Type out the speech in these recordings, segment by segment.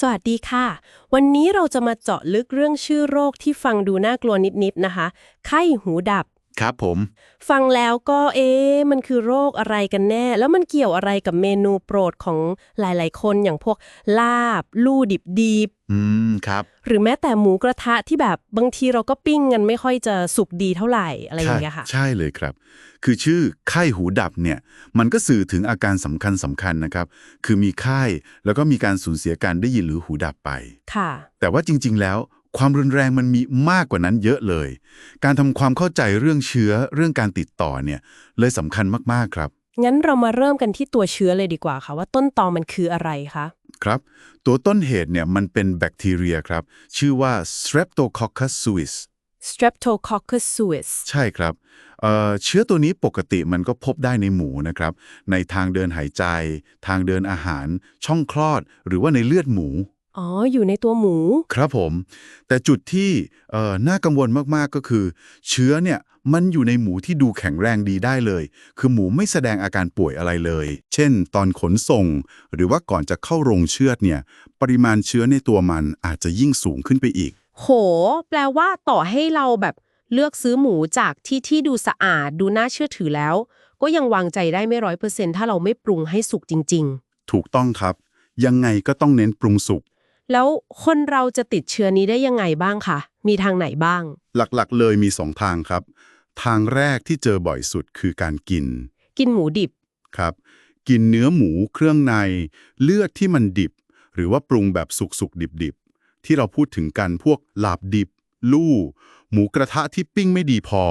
สวัสดีค่ะ วันนี้เราจะมาเจาะลึกเรื่องชื่อโรคที่ฟังดูน่ากลัวนิดๆนะคะ ไข้หูดับ ครับผม ฟังแล้วก็เอ๊ะมันคือโรคอะไรกันแน่ แล้วมันเกี่ยวอะไรกับเมนูโปรดของหลาย ๆ คนอย่างพวกลาบ ลู่ดิบดีบอืมครับ หรือแม้แต่หมูกระทะที่แบบบางทีเราก็ปิ้งกันไม่ค่อยจะสุกดีเท่าไหร่อะไรอย่างเงี้ยค่ะ ใช่เลยครับ คือชื่อไข้หูดับเนี่ยมันก็สื่อถึงอาการสำคัญสำคัญนะครับ คือมีไข้แล้วก็มีการสูญเสียการได้ยินหรือหูดับไป ค่ะ แต่ว่าจริง ๆ แล้ว ความรุนแรงมันมีมากกว่านั้นเยอะเลย การทำความเข้าใจเรื่องเชื้อเรื่องการติดต่อเนี่ยเลยสำคัญมากๆครับ งั้นเรามาเริ่มกันที่ตัวเชื้อเลยดีกว่าค่ะ ว่าต้นตอมันคืออะไรคะครับ ตัวต้นเหตุเนี่ยมันเป็นแบคทีเรียครับ ชื่อว่า Streptococcus suis Streptococcus suis ใช่ครับเอ่อเชื้อตัวนี้ปกติมันก็พบได้ในหมูนะครับ ในทางเดินหายใจ ทางเดินอาหาร ช่องคลอด หรือว่าในเลือดหมู อ๋อ อยู่ในตัวหมู ครับผม แต่จุดที่เอ่อน่ากังวลมากๆก็คือ เชื้อเนี่ยมันอยู่ในหมูที่ดูแข็งแรงดีได้เลย คือหมูไม่แสดงอาการป่วยอะไรเลย เช่น ตอนขนส่ง หรือว่าก่อนจะเข้าโรงเชือดเนี่ย ปริมาณเชื้อในตัวมันอาจจะยิ่งสูงขึ้นไปอีก โห แปลว่าต่อให้เราแบบเลือกซื้อหมูจากที่ที่ดูสะอาดดูน่าเชื่อถือแล้ว ก็ยังวางใจได้ไม่ร้อยเปอร์เซ็นถ้าเราไม่ปรุงให้สุกจริง ถูกต้องครับ ยังไงก็ต้องเน้นปรุงสุกๆ แล้วคนเราจะติดเชื้อนี้ได้ยังไงบ้างคะมีทางไหนบ้าง หลักๆ เลยมีสองทางครับ ทางแรกที่เจอบ่อยสุดคือการกินกินหมูดิบ ครับ กินเนื้อหมูเครื่องใน เลือดที่มันดิบ หรือว่าปรุงแบบสุกๆ ดิบๆ ที่เราพูดถึงกันพวกลาบดิบ ลู่ หมูกระทะที่ปิ้งไม่ดีพอ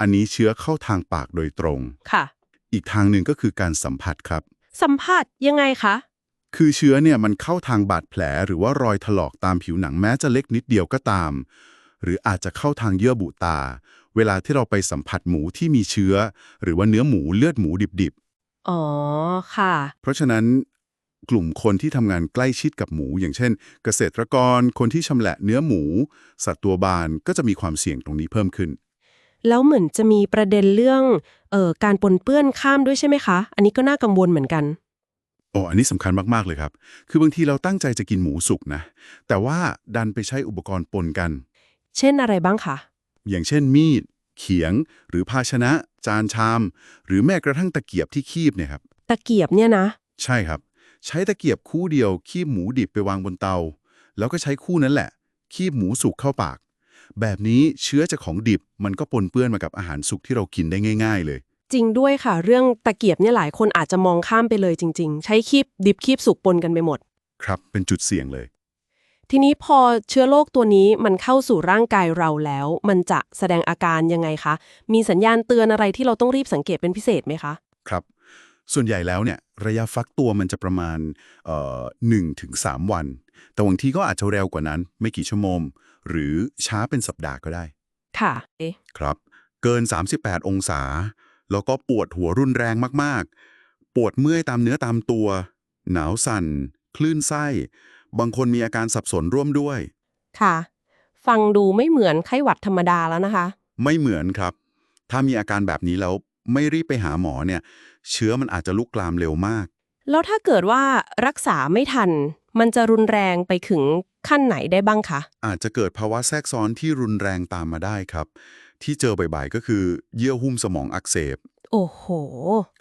อันนี้เชื้อเข้าทางปากโดยตรง ค่ะ อีกทางหนึ่งก็คือการสัมผัสครับ สัมผัสยังไงคะ คือเชื้อเนี่ยมันเข้าทางบาดแผลหรือว่ารอยถลอกตามผิวหนังแม้จะเล็กนิดเดียวก็ตาม หรืออาจจะเข้าทางเยื่อบุตา เวลาที่เราไปสัมผัสหมูที่มีเชื้อ หรือว่าเนื้อหมูเลือดหมูดิบอ๋อค่ะๆเพราะฉะนั้นกลุ่มคนที่ทำงานใกล้ชิดกับหมู อย่างเช่น เกษตรกรคนที่ชำแหละเนื้อหมู สัตว์ตัวบานก็จะมีความเสี่ยงตรงนี้เพิ่มขึ้น แล้วเหมือนจะมีประเด็นเรื่องเอ่อการปนเปื้อนข้ามด้วยใช่ไหมคะ อันนี้ก็น่ากังวลเหมือนกัน โอ้อันนี้สำคัญมาก ๆ เลยครับ คือบางทีเราตั้งใจจะกินหมูสุกนะ แต่ว่าดันไปใช้อุปกรณ์ปนกัน เช่นอะไรบ้างคะ อย่างเช่นมีด เขียง หรือภาชนะ จานชาม หรือแม้กระทั่งตะเกียบที่คีบเนี่ยครับ ตะเกียบเนี่ยนะ ใช่ครับ ใช้ตะเกียบคู่เดียว คีบหมูดิบไปวางบนเตา แล้วก็ใช้คู่นั้นแหละ คีบหมูสุกเข้าปาก แบบนี้เชื้อจากของดิบมันก็ปนเปื้อนมากับอาหารสุกที่เรากินได้ง่าย ๆ เลย จริงด้วยค่ะ เรื่องตะเกียบเนี่ยหลายคนอาจจะมองข้ามไปเลยจริง ๆ ใช้คีบดิบคีบสุกปนกันไปหมด ครับเป็นจุดเสี่ยงเลย ทีนี้พอเชื้อโรคตัวนี้มันเข้าสู่ร่างกายเราแล้ว มันจะแสดงอาการยังไงคะ มีสัญญาณเตือนอะไรที่เราต้องรีบสังเกตเป็นพิเศษไหมคะ ครับ ส่วนใหญ่แล้วเนี่ยระยะฟักตัวมันจะประมาณเอ่อหนึ่งถึงสามวัน แต่บางทีก็อาจจะเร็วกว่านั้น ไม่กี่ชั่วโมง หรือช้าเป็นสัปดาห์ก็ได้ ค่ะเอ๊ะครับ เกิน 38 องศา แล้วก็ปวดหัวรุนแรงมากๆ ปวดเมื่อยตามเนื้อตามตัว หนาวสั่น คลื่นไส้ บางคนมีอาการสับสนร่วมด้วย ค่ะ ฟังดูไม่เหมือนไข้หวัดธรรมดาแล้วนะคะ ไม่เหมือนครับ ถ้ามีอาการแบบนี้แล้วไม่รีบไปหาหมอเนี่ย เชื้อมันอาจจะลุกลามเร็วมาก แล้วถ้าเกิดว่ารักษาไม่ทัน มันจะรุนแรงไปถึงขั้นไหนได้บ้างคะ อาจจะเกิดภาวะแทรกซ้อนที่รุนแรงตามมาได้ครับ ที่เจอบ่อยๆ ก็คือเยื่อหุ้มสมองอักเสบ โอ้โห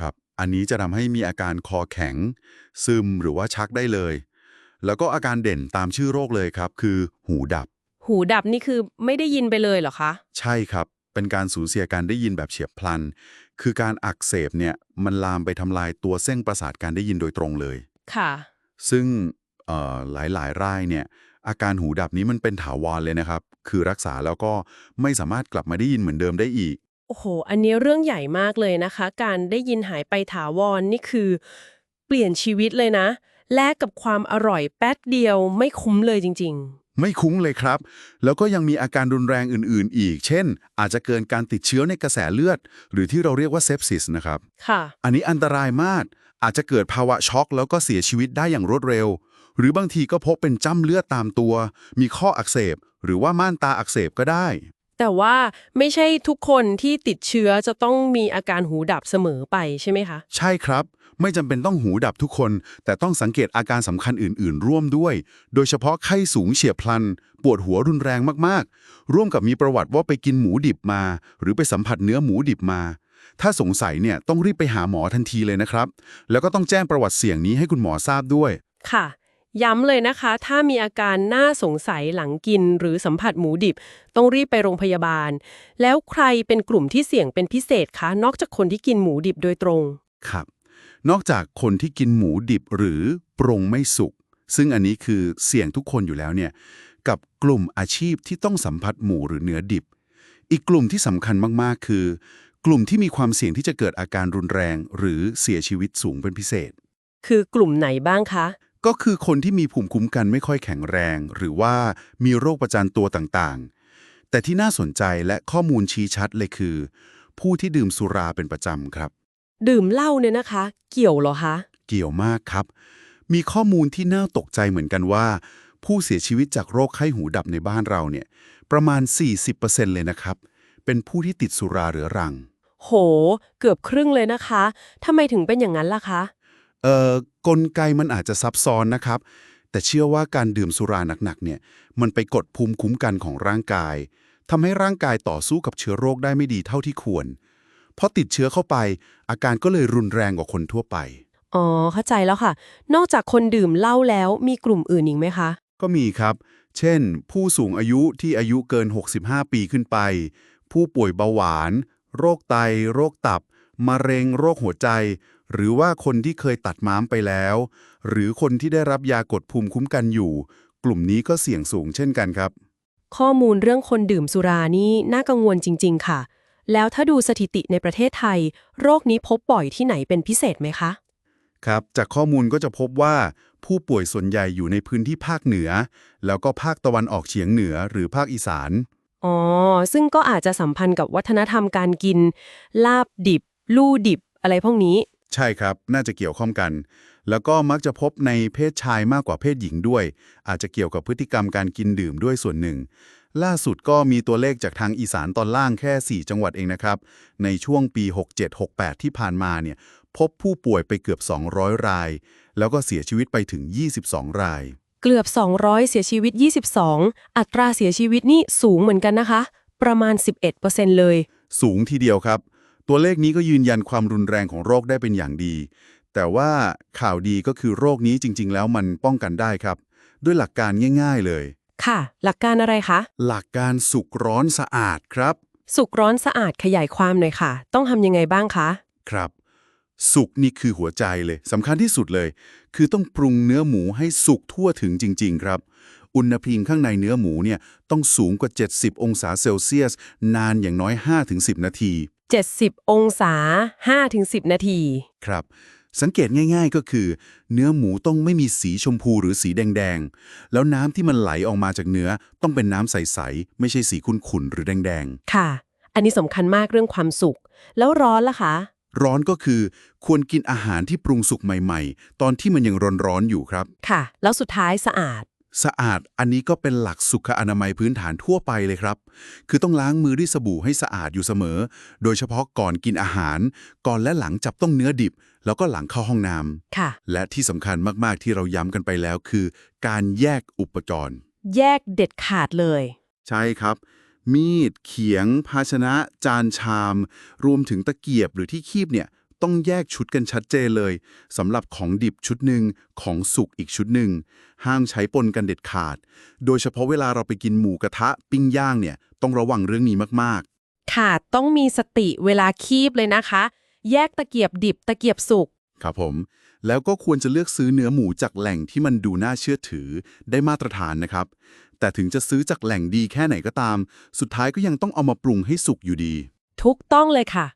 ครับ อันนี้จะทำให้มีอาการคอแข็ง ซึมหรือว่าชักได้เลย แล้วก็อาการเด่นตามชื่อโรคเลยครับ คือหูดับ หูดับนี่คือไม่ได้ยินไปเลยเหรอคะ ใช่ครับ เป็นการสูญเสียการได้ยินแบบเฉียบพลัน คือการอักเสบเนี่ยมันลามไปทำลายตัวเส้นประสาทการได้ยินโดยตรงเลย ค่ะ ซึ่งเอ่อหลายๆรายเนี่ย อาการหูดับนี้มันเป็นถาวรเลยนะครับ คือรักษาแล้วก็ไม่สามารถกลับมาได้ยินเหมือนเดิมได้อีก โอ้โห อันนี้เรื่องใหญ่มากเลยนะคะ การได้ยินหายไปถาวรนี่คือ เปลี่ยนชีวิตเลยนะ แลกกับความอร่อยแป๊ดเดียวไม่คุ้มเลยจริงไม่คุ้งเลยครับ แล้วก็ยังมีอาการรุนแรงอื่น ๆ อีก เช่น อาจจะเกินการติดเชื้อในกระแสเลือด หรือที่เราเรียกว่าเซปซิสนะครับๆค่ะ อันนี้อันตรายมาก อาจจะเกิดภาวะช็อก แล้วก็เสียชีวิตได้อย่างรวดเร็ว หรือบางทีก็พบเป็นจ้ำเลือดตามตัว มีข้ออักเสบ หรือว่าม่านตาอักเสบก็ได้ แต่ว่าไม่ใช่ทุกคนที่ติดเชื้อจะต้องมีอาการหูดับเสมอไปใช่ไหมคะ ใช่ครับ ไม่จำเป็นต้องหูดับทุกคน แต่ต้องสังเกตอาการสำคัญอื่น ๆ ร่วมด้วย โดยเฉพาะไข้สูงเฉียบพลัน ปวดหัวรุนแรงมากๆ ร่วมกับมีประวัติว่าไปกินหมูดิบมา หรือไปสัมผัสเนื้อหมูดิบมาถ้าสงสัยเนี่ยต้องรีบไปหาหมอทันทีเลยนะครับ แล้วก็ต้องแจ้งประวัติเสี่ยงนี้ให้คุณหมอทราบด้วย ค่ะ ย้ำเลยนะคะ ถ้ามีอาการน่าสงสัยหลังกินหรือสัมผัสหมูดิบ ต้องรีบไปโรงพยาบาล แล้วใครเป็นกลุ่มที่เสี่ยงเป็นพิเศษคะนอกจากคนที่กินหมูดิบโดยตรง ครับ นอกจากคนที่กินหมูดิบหรือปรุงไม่สุก ซึ่งอันนี้คือเสี่ยงทุกคนอยู่แล้วเนี่ย กับกลุ่มอาชีพที่ต้องสัมผัสหมูหรือเนื้อดิบ อีกกลุ่มที่สำคัญมากๆ คือ กลุ่มที่มีความเสี่ยงที่จะเกิดอาการรุนแรง หรือเสียชีวิตสูงเป็นพิเศษ คือกลุ่มไหนบ้างคะ ก็คือคนที่มีภูมิคุ้มกันไม่ค่อยแข็งแรง หรือว่ามีโรคประจำตัวต่างๆ แต่ที่น่าสนใจและข้อมูลชี้ชัดเลยคือ ผู้ที่ดื่มสุราเป็นประจำครับ ดื่มเหล้าเนี่ยนะคะ เกี่ยวเหรอคะ เกี่ยวมากครับ มีข้อมูลที่น่าตกใจเหมือนกันว่า ผู้เสียชีวิตจากโรคไข้หูดับในบ้านเราเนี่ยประมาณ 40%เลยนะครับ เป็นผู้ที่ติดสุราเรื้อรัง โห เกือบครึ่งเลยนะคะทำไมถึงเป็นอย่างนั้นล่ะคะ เอ่อกลไกมันอาจจะซับซ้อนนะครับ แต่เชื่อว่าการดื่มสุราหนักๆเนี่ยมันไปกดภูมิคุ้มกันของร่างกายทำให้ร่างกายต่อสู้กับเชื้อโรคได้ไม่ดีเท่าที่ควรพอติดเชื้อเข้าไป อาการก็เลยรุนแรงกว่าคนทั่วไป อ๋อ เข้าใจแล้วค่ะ นอกจากคนดื่มเหล้าแล้วมีกลุ่มอื่นอีกไหมคะ ก็มีครับ เช่น ผู้สูงอายุที่อายุเกิน 65 ปีขึ้นไป ผู้ป่วยเบาหวาน โรคไต โรคตับ มะเร็ง โรคหัวใจ หรือว่าคนที่เคยตัดม้ามไปแล้ว หรือคนที่ได้รับยากดภูมิคุ้มกันอยู่ กลุ่มนี้ก็เสี่ยงสูงเช่นกันครับ ข้อมูลเรื่องคนดื่มสุรานี่น่ากังวลจริง ๆ ค่ะ แล้วถ้าดูสถิติในประเทศไทย โรคนี้พบบ่อยที่ไหนเป็นพิเศษไหมคะ ครับ จากข้อมูลก็จะพบว่า ผู้ป่วยส่วนใหญ่อยู่ในพื้นที่ภาคเหนือ แล้วก็ภาคตะวันออกเฉียงเหนือหรือภาคอีสานอ๋อ ซึ่งก็อาจจะสัมพันธ์กับวัฒนธรรมการกิน ลาบดิบ ลู่ดิบ อะไรพวกนี้ ใช่ครับ น่าจะเกี่ยวข้องกัน แล้วก็มักจะพบในเพศชายมากกว่าเพศหญิงด้วย อาจจะเกี่ยวกับพฤติกรรมการกินดื่มด้วยส่วนหนึ่ง ล่าสุดก็มีตัวเลขจากทางอีสานตอนล่างแค่ 4 จังหวัดเองนะครับ ในช่วงปี 67-68 ที่ผ่านมาเนี่ยพบผู้ป่วยไปเกือบ 200 ราย แล้วก็เสียชีวิตไปถึง 22 ราย เกือบ 200 เสียชีวิต 22 อัตราเสียชีวิตนี่สูงเหมือนกันนะคะ ประมาณ 11%เลย สูงทีเดียวครับ ตัวเลขนี้ก็ยืนยันความรุนแรงของโรคได้เป็นอย่างดี แต่ว่าข่าวดีก็คือโรคนี้จริง ๆ แล้วมันป้องกันได้ครับ ด้วยหลักการง่าย ๆ เลย ค่ะ หลักการอะไรคะ หลักการสุกร้อนสะอาดครับ สุกร้อนสะอาดขยายความหน่อยค่ะ ต้องทำยังไงบ้างคะ ครับ สุกนี่คือหัวใจเลยสำคัญที่สุดเลย คือต้องปรุงเนื้อหมูให้สุกทั่วถึงจริง ๆ ครับอุณหภูมิข้างในเนื้อหมูเนี่ยต้องสูงกว่า 70 องศาเซลเซียส นานอย่างน้อย 5-10 นาที 70 องศา 5-10 นาที ครับ สังเกตง่าย ๆก็คือ เนื้อหมูต้องไม่มีสีชมพูหรือสีแดง ๆ แล้วน้ำที่มันไหลออกมาจากเนื้อต้องเป็นน้ำใส ๆ ไม่ใช่สีขุ่นๆหรือแดงๆค่ะ อันนี้สำคัญมากเรื่องความสุก แล้วร้อนล่ะคะ ร้อนก็คือควรกินอาหารที่ปรุงสุกใหม่ ๆ ตอนที่มันยังร้อนๆอยู่ครับ ค่ะ แล้วสุดท้ายสะอาด สะอาดอันนี้ก็เป็นหลักสุขอนามัยพื้นฐานทั่วไปเลยครับ คือต้องล้างมือด้วยสบู่ให้สะอาดอยู่เสมอ โดยเฉพาะก่อนกินอาหาร ก่อนและหลังจับต้องเนื้อดิบ แล้วก็หลังเข้าห้องน้ำค่ะ และที่สำคัญมากๆที่เราย้ำกันไปแล้วคือ การแยกอุปกรณ์ แยกเด็ดขาดเลย ใช่ครับ มีด เขียง ภาชนะ จานชาม รวมถึงตะเกียบหรือที่คีบเนี่ย ต้องแยกชุดกันชัดเจนเลยสำหรับของดิบชุดหนึ่งของสุกอีกชุดหนึ่งห้ามใช้ปนกันเด็ดขาด โดยเฉพาะเวลาเราไปกินหมูกระทะปิ้งย่างเนี่ยต้องระวังเรื่องนี้มากค่ะ ต้องมีสติเวลาคีบเลยนะคะ แยกตะเกียบดิบตะเกียบสุกๆครับผม แล้วก็ควรจะเลือกซื้อเนื้อหมูจากแหล่งที่มันดูน่าเชื่อถือได้มาตรฐานนะครับ แต่ถึงจะซื้อจากแหล่งดีแค่ไหนก็ตาม สุดท้ายก็ยังต้องเอามาปรุงให้สุกอยู่ดี ทุกต้องเลยค่ะ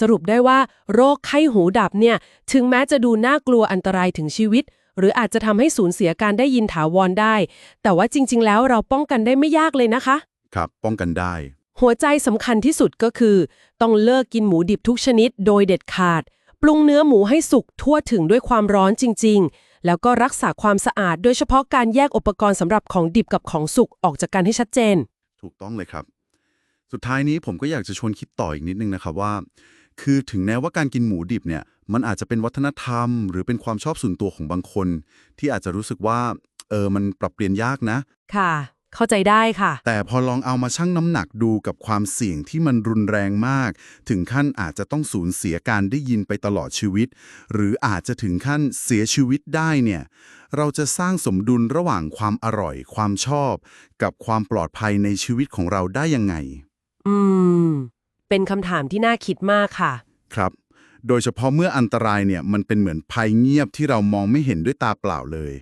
สรุปได้ว่าโรคไข้หูดับเนี่ย ถึงแม้จะดูน่ากลัวอันตรายถึงชีวิต หรืออาจจะทำให้สูญเสียการได้ยินถาวรได้ แต่ว่าจริง ๆ แล้วเราป้องกันได้ไม่ยากเลยนะคะ ครับ ป้องกันได้ หัวใจสำคัญที่สุดก็คือ ต้องเลิกกินหมูดิบทุกชนิด โดยเด็ดขาด ปรุงเนื้อหมูให้สุกทั่วถึงด้วยความร้อนจริง ๆแล้วก็รักษาความสะอาดโดยเฉพาะการแยกอุปกรณ์สำหรับของดิบกับของสุกออกจากกันให้ชัดเจน ถูกต้องเลยครับ สุดท้ายนี้ผมก็อยากจะชวนคิดต่ออีกนิดนึงนะครับว่า คือถึงแม้ว่าการกินหมูดิบเนี่ยมันอาจจะเป็นวัฒนธรรม หรือเป็นความชอบส่วนตัวของบางคน ที่อาจจะรู้สึกว่าเออมันปรับเปลี่ยนยากนะ ค่ะ เข้าใจได้ค่ะ แต่พอลองเอามาชั่งน้ำหนักดูกับความเสี่ยงที่มันรุนแรงมาก ถึงขั้นอาจจะต้องสูญเสียการได้ยินไปตลอดชีวิต หรืออาจจะถึงขั้นเสียชีวิตได้เนี่ยเราจะสร้างสมดุลระหว่างความอร่อย ความชอบ กับความปลอดภัยในชีวิตของเราได้ยังไง อืม เป็นคำถามที่น่าคิดมากค่ะ ครับ โดยเฉพาะเมื่ออันตรายเนี่ยมันเป็นเหมือนภัยเงียบที่เรามองไม่เห็นด้วยตาเปล่าเลย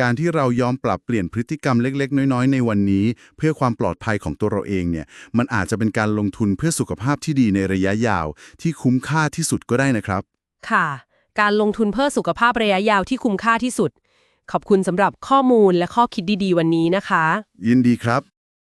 การที่เรายอมปรับเปลี่ยนพฤติกรรมเล็ก ๆ น้อย ๆ ในวันนี้ เพื่อความปลอดภัยของตัวเราเองเนี่ยมันอาจจะเป็นการลงทุนเพื่อสุขภาพที่ดีในระยะยาว ที่คุ้มค่าที่สุดก็ได้นะครับ ค่ะ การลงทุนเพื่อสุขภาพระยะยาวที่คุ้มค่าที่สุด ขอบคุณสำหรับข้อมูลและข้อคิดดีๆ วันนี้นะคะ ยินดีครับ